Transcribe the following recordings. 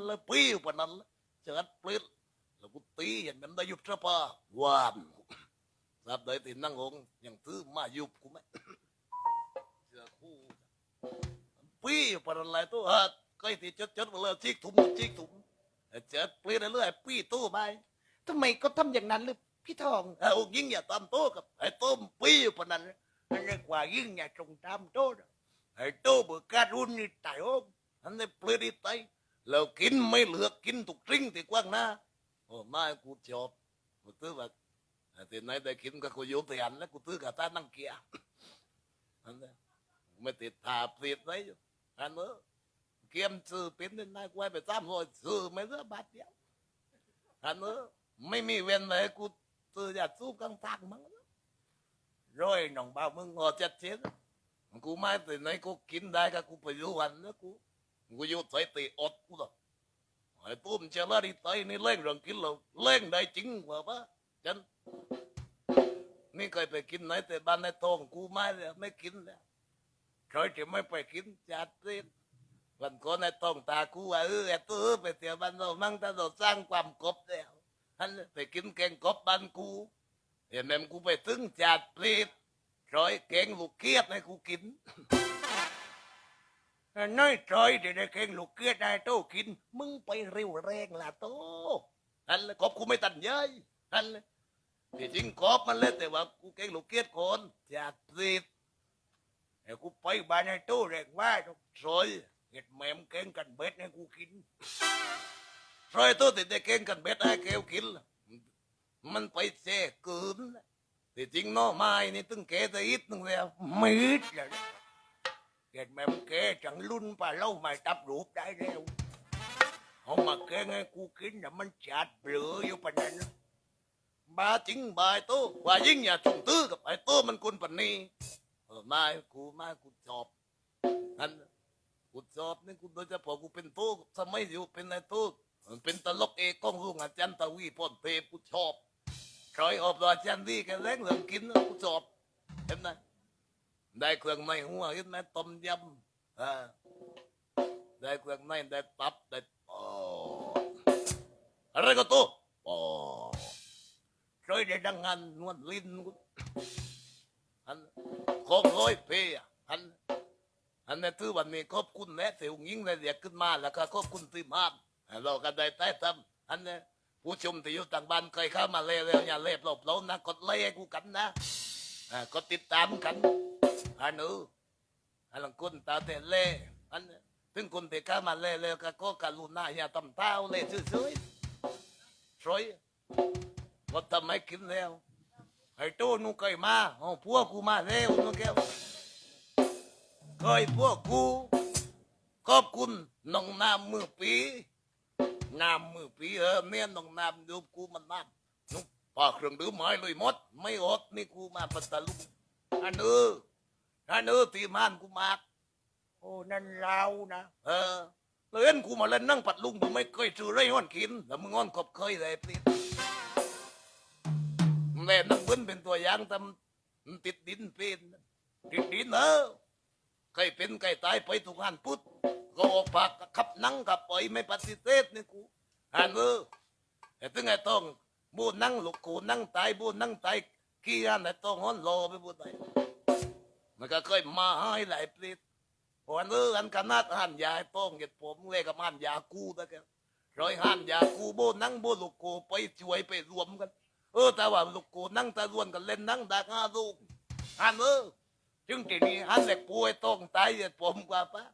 นนั้นอันเลยปี้อยู่ปานนั้นเจิดเปรตแล้วกูตีอย่างนั้นได้ยุบสภาว่านทราบได้ตินั่งงยังตื้อมายุบกูไหมเจอคู่ปี้อยู่ปานนั้นไรตัวฮะก็ไอ้ที่จดจดๆมาเลยจิกถุงจิกถุงไอ้เจิดเปรตเรื่อยๆปี้ตู้ไปทำไมก็ทำอย่างนั้นเลยพี่ทองเอายิ่งอย่าตามโต้กับไอ้โต้มปี้อยู่ปานนั้นอันนี้กว่ายิ่งอย่าตรงตามโต้นะไอ้โต้เบิกการุนนี่ตายโอ้อันนี้เปลือยดีไต แล้วกินไม่เหลือกินถูกทริ้งที่กว้างหน้าโอ้ไม่กูชอบกูตื้อแบบที่ไหนได้กินก็กูอยู่ที่อันแล้วกูตื้อกับตานั่งเกียร์อันนี้ไม่ติดตาเปลียดไว้อยู่อันนี้เกียมซื้อเป็นนี่นายกูไปตามรอยซื้อไม่เลือบาทเดียวอันนี้ไม่มีเว้นเลยกูซื้ออยากสู้กลางทางมั้งร้อยหนองบ่าวมึงงอจัดเช็ดกูไม่แต่ไหนกูกินได้ก็กูไปยู่วันนะกู กูอยู่ใส่ตีอดกูต่อไอ้ตุ้มเชลาดีไตนี่เล่งรื่องกินเราเล่งได้จริงกว่าปะฉันนี่เคยไปกินไหนแต่บ้านในทองกูไม่เลยไม่กินแล้วใครจะไม่ไปกินจัดเต้นวันก่อนในทองตากูว่าเออไอ้ตัวไปเที่ยวบ้านเรามั่งถ้าเราสร้างความกบแล้วฮันไปกินแกงกบบ้านกูเห็นแม่กูไปถึงจัดเปรตร้อยแกงลูกเกียดให้กูกิน น้อยจอยเดี๋ยวได้แกงลูกเกียดได้โตกิน มึงไปเร็วแรงล่ะโตอันเลยกบกูไม่ตันเย้ยอันเลยที่จริงกบมันเลยแต่ว่ากูแกงลูกเกียคนจากสิไอ้กูไปบ้านไอ้โตแรงว่าซอยเห็ดแหมมแกงกันเบ็ดให้กูกินซอยโตติดได้แกงกันเบ็ดให้แกวกินมันไปแช่เกินล่ะที่จริงน้อไม้นี่ตึงแกจะอิดนึงแล้วม่อิดเลย เกิดแม่มแกจังรุ่นป่าเล่าไม่ตับรูปได้แล้วเอามาแกงให้กูกินน่ะมันจัดเปลืออยู่ปานนั้นบาจริงบายโตว่ายิ่งอย่าจงตื้อกับไอ้โตมันคนปานนี้เออม่กูม่กูชอบนั่นกูชอบนี่กูโดยเฉพาะกูเป็นโตสมัยอยู่เป็นไอ้โตเป็นตลกเอกกองรุ่งอาจารย์ตะวีพ่นเทพกูชอบคอยอบรอจันดีแกเล้งเรื่องกินกูจบเห็นไหม ได้เครื่องในหัวเห็นไหมต้มยำได้เครื่องในได้ตับได้ปอดอะไรก็ตัวปอดคอยได้ดังงานนวดลิ้นกูอันของร้อยเพย์อันอันนี้ถือวันนี้ขอบคุณแม่เสียวยิงเลยเรียกขึ้นมาแล้วก็ขอบคุณที่มากเราก็ได้ใต้ทำอันนี้ผู้ชมที่อยู่ต่างบ้านเคยเข้ามาเร็วๆอย่าเล็บหลบเรานะกดไลค์กูกันนะกดติดตามกัน อันนู้อันหลังคุณตาเตเล่อันถึงคนที่เข้ามาเร็วๆก็ก็กรุณาอย่าตำเท้าเล่ซื่อๆสวยก็ทำให้กินแล้วไอ้ตู้นู่นเคยมาอ๋อพวกกูมาเร็วนู่นแก้วเคยพวกกูขอบคุณน้องน้ำมือปีน้ำมือปีเออเมียน้องน้ำดูกูมันน้ำนุ๊กปากเครื่องดื่มไม้เลยหมด ไม่อดนี่กูมาปัตตาลุงอันเออ อันเออตีมานกูมาก โอ้นั่นเรานะเออแล้วเอ็นกูมาเล่นนั่งปัดลุงกูไม่เคยซื้อไรห้อนกิน แล้วมึงอ้อนขอบเคยเลยพี่แม่นักบุญเป็นตัวอย่างทำติดดินเป็นติดดินเออใครเป็นใครตายไปทุกหันพุทธก็ออกปากขับนั่งขับไปไม่ปฏิเสธนี่กูอันเออแต่ถึงไอ้ต้องบูนั่งลูกกูนั่งตายบูนั่งตายกี่อันไอ้ต้องฮ้อนรอไปบูตาย มันก็เคยมาให้หลายปลิดพออันเอออันขนาดหันยาไอ้ต้องเหตุผมเรียกับหันยากูตะแกร้อยหันยากูโบนั่งโบลูกกูไปช่วยไปรวมกัน เออแต่ว่าลูกโกนั่งตะรวนกันเล่นนั่งดักห้าลูกหันเออจึงทีนี้หันเหล็กปูไอ้ต้องตายเหตุผมกว่าปะ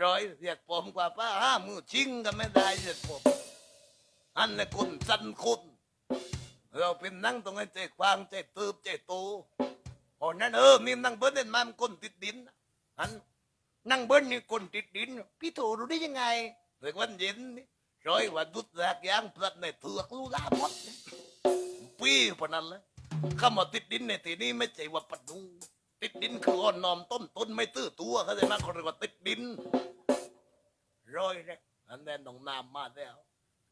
ร้อยเหตุผมกว่าปะห้ามือชิงกันไม่ได้เหตุผมอันนี้คุณสันคุณเราเป็นนั่งตรงนั้นใจควางใจตืบใจโต พอนั้นเออมีนั่งเบิ้ลเล่นมามันคนติดดินอันนั่งเบิ้ลนี่คนติดดิน พี่โถรู้ได้ยังไงเด็กวันเย็นนี่ร้อยว่าดุดแรกยางพลัดในเถือกลูลาหมดปีพอนั้นเลยข้ามาติดดินในทีนี้ไม่ใช่ว่าปัดนูติดดินคืออ่อนนอมต้นต้นไม่ตื้อตัวเขาจไหมเขาเรียกว่าติดดินร้อยเนี่ยอันนั้นน้องน้ำมาแล้ว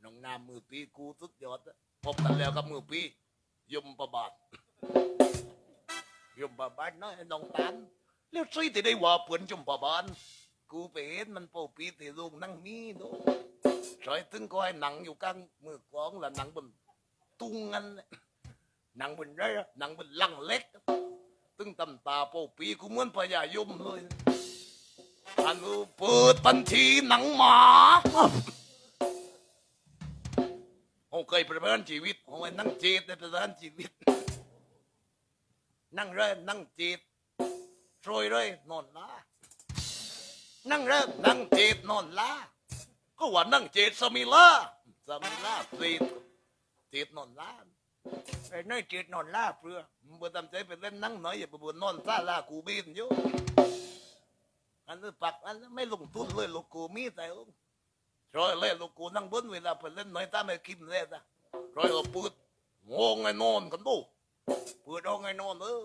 น้องน้ำมือปีกูสุดยอดพบกันแล้วกับมือปียมประบาท ยมประบาทน้อยน้องตานแล้วใช่ที่ได้ว่าเพื่อนจมป่าบานกูไปเห็นมันเป่าปีที่ลุงนั่งมีดูใช่ถึงก็ให้หนังอยู่กลางมือกลองแล้วหนังบนตุ้งงันน่ะหนังบนไรหนังบนลังเล็ก ตึงตำตาเป่าปีกูเหมือนพญายมเลยอันูเปิดบัญชีหนังหมาโอ้เคยประเมินชีวิตโอ้ยนั่งจีดในประเมินชีวิต นั่งเร่นั่งจีดโรยเลยนอนล้านั่งเร่นั่งจีดนอนล้าก็ว่านั่งจีดสมิลาสมิลาจีดจีดนอนล้าไอ้น้อยจ็ดนอนล่าเปลือมึงบ่ทำใจไปเล่นนั่งหน่อยอย่าไปบนนอนซาลากูบินอยู่อันนี้ปักอันนี้ไม่ลงทุนเลยลูกกูมีแต่อุ้งร้อยเลยลูกกูนั่งบนเวลาไปเล่นหน่อยตาไม่คิมเลยจ้ะรอยเอาปืดงงไงนอนกันดู ปืดอาไงนอนเออ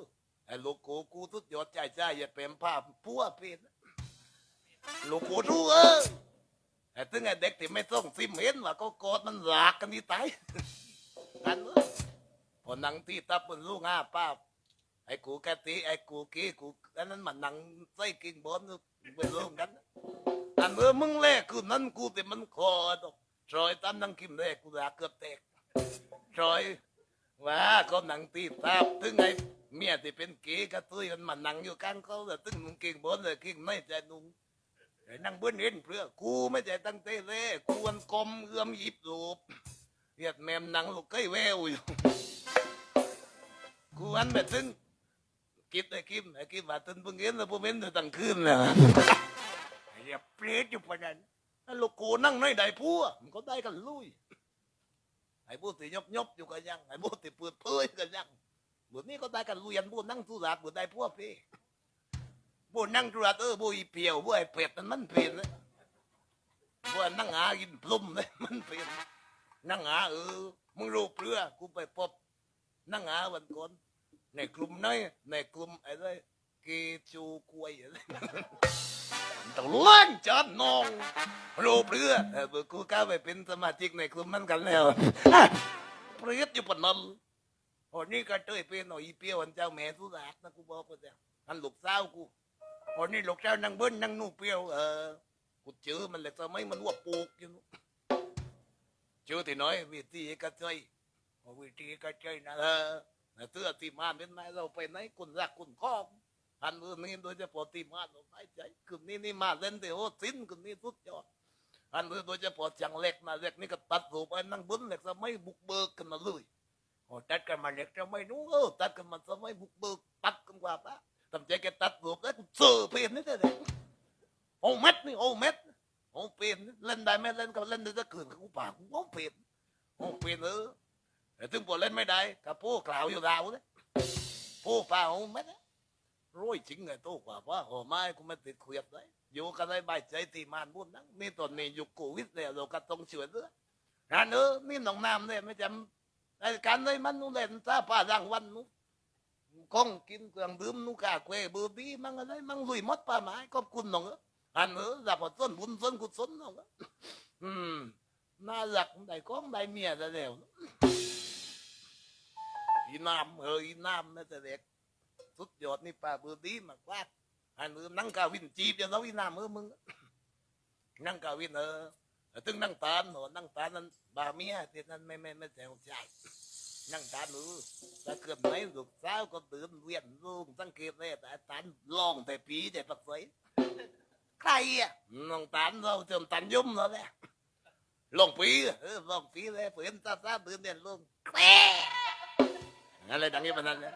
ไอ้ลูกกูกูทุดยอดใจใจอย่าเป็นภาพพัวเป็นลูกกูรู้เออไอ้ถึงไอ้เด็กที่ไม่ต้องซิมเห็นว่าก็กอดมันหลากกันที่ตายอันเออพอนังที่ตับบนลูกห้าป้าไอ้กูแกตีไอ้กูกี้กูอันนั้นมันนังใส่กิ่งบอลเป็นลูกกันอันเมื่อมึงแลกกูนั้นกูแต่มันคอดอกชอยตั้มนังกิมแลกกูด่าเกือบแตกชอย ว่าก็นังตีตับถึงไอ้เมียที่เป็นเก๋กระตุ้ยมันมันนังอยู่กลางเขาแต่ถึงมึงกิ่งบอลเลยกิ่งไม่ใจนุ่งไอ้นั่งเบิ้ลเห็นเพื่อกูไม่ใจตั้งเต้เล่กูวันกลมเอื้อมหยิบลูบเวียดแมมนังลูกไก่แววอยู่กูอันแบบตึงคิดไอ้คิมไอ้คิมว่าตึงเพิ่งเห็นแล้วผมเห็นแต่ตั้งคืนเลยไอ้เรียเปรตอยู่ปนั้นลูกกูนั่งในใดพัวมันก็ได้กันลุย ไอ้พวกที่ยบยบอยู่กันยังไอ้พวกที่เปิดเผยกันยังบุนี้ก็ได้กันลุยันพวกนั่งสุราบุได้พัวเพ่พวกนั่งสุราเออพวกอีเปียวพวกไอ้เป็ดนั่นมันเป็นเลยพวกนั่งหากินพลุ่มเลยมันเป็นนั่งหาเออมึงรู้เปลือกูไปพบนั่งหาวันก่อนในกลุ่มน้อยในกลุ่มอะไรเกจูกวยอะไร ต้องล้วนจัดนองรูปเรือเออกูก้าวไปเป็นสมาชิกในกลุ่มมันกันแล้วเปรียบอยู่ปนนั้นนี่ก็เตยเป็นหน่อยอีเปียวอันเจ้าแม่สุดาษนะกูบอกไปแล้วอันลูกสาวกูโอ้นี่ลูกสาวนั่งเบิ้ลนั่งนู่เปียวเออกูเจอมันเลยทำไมมันว่าปลูกอยู่กูเจอที่น้อยวิธีกระจายวิธีก็ใจนะเออแต่เตื้อที่มาเป็นไงเราไปไหนคุณรักคุณคอง อันอื่นนี่โดยเฉพาะที่มานเราไม่ใจกลุ่มนี้นี่มาเล่นแต่โอ้สิ้นกลุ่มนี้สุดยอดอันอื่นโดยเฉพาะจังเล็กมาเล็กนี่ก็ตัดรูปไอ้นั่งบนเล็กสมัยบุกเบิกกันมาเลยโอ้ตัดกันมาเล็กจะไม่รู้เออตัดกันมาสมัยบุกเบิกตัดกันกว่าปะทำใจแกตัดรูปแล้วกูเจอเพลนนี่แต่เด็กโอ้เม็ดนี่โอ้เม็ดโอ้เพลนเล่นได้ไหมเล่นก็เล่นได้จะเกินกูปากกูโอ้เพลนโอ้เพลนเออแต่ถึงพอเล่นไม่ได้กับผู้กล่าวอยู่ดาวเลยผู้เปล่าไม่ได้ร้อ ยจริงไงตู้กว่าว่าโอ้ไม่กูไม่ติดเขียบเลยอยู่กันได้ใบใจตีมานบุญนั่งนี่ตอนนี้อยุคโควิดเนี่ยเราก็ต้องช่วยด้วยงานเออนี่น้องน้ำเนี่ยไม่จำไอ้การเลยมันนู่นเล่นซาป้าร่างวันนู้นก้องกินเครื่องดื่มนู่นกาเควเบอร์บี้มั่งอะไรมั่งลุยมดป่าไม้ขอบคุณน้องเอออันเออรับผลส้นบุญส้นกุศลน้องเอออืมน่ารักได้ก้องได้เมียได้แล้วอีน้ำเอออีน้ำนั่นแต่เด็ก สุดยอดนี่ป้าเบอร์ดีมากว่าอันนี้นั่งกาวินจีบอย่างเราอีน้ำเออมึงนั่งกาวินเออต่ถึงนั่งตาลหนอนั่งตาลนั้นบาเมียที่นั่นไม่ไม่ไม่แถวใจนั่งตาลเออถ้าเกิดไหนลูกสาวก็ตื่นเวียนลูกสังเกตเลยแต่ตาลลองแต่ปีแต่ปักใสใครอะน้องตาลเราเจมตันยุ่มแล้วแหละลองปีเออลองปีเลยเพื่อนตาตาตื่นเด่นลงแกรอะไรดังนี้ปานนั้นเนี่ย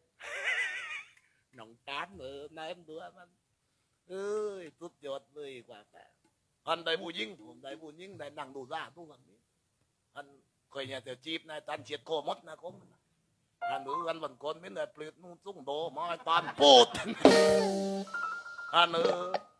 กตานเหมดเกรเกรลองปีเออนั่งไม่กับบทหายคลูดนะชุยผมไม่ได้โจ้เสียงผีเขาได้นายเอ็มดูอะเกรน้องตามเออนายมันดูว่ามันเอ้ยสุดยอดเลยกว่าแต่อันไดผู้ยิงผมไดผู้ยิงได้นั่งดูซ่าทุกวันนี้อันเคยเนี่ยแต่จีบนายตันเฉียดโคมดนะคมอันหรือฮันวันคนไม่ได้เปลือกนุ่งซุ้งโดมาตันปูดฮันเออ